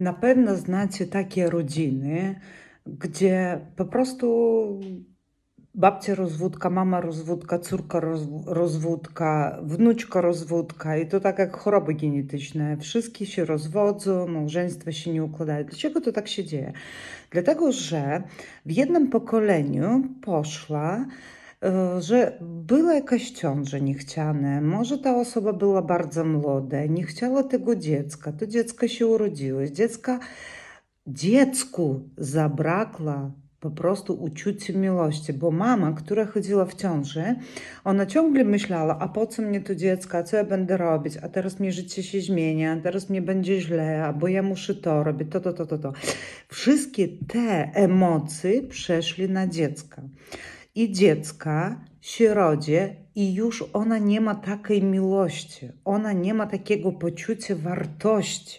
Na pewno znacie takie rodziny, gdzie po prostu babcia rozwódka, mama rozwódka, córka rozw- rozwódka, wnuczka rozwódka i to tak jak choroby genetyczne. Wszystkie się rozwodzą, małżeństwa się nie układają. Dlaczego to tak się dzieje? Dlatego, że w jednym pokoleniu poszła że była jakaś ciąża niechciana, może ta osoba była bardzo młoda, nie chciała tego dziecka, to dziecko się urodziło, dziecka, dziecku zabrakło po prostu uczucia miłości, bo mama, która chodziła w ciąży, ona ciągle myślała, a po co mnie to dziecko, a co ja będę robić, a teraz mi życie się zmienia, a teraz mnie będzie źle, albo ja muszę to robić, to, to, to, to, to. Wszystkie te emocje przeszły na dziecko i dziecka się rodzi i już ona nie ma takiej miłości, ona nie ma takiego poczucia wartości.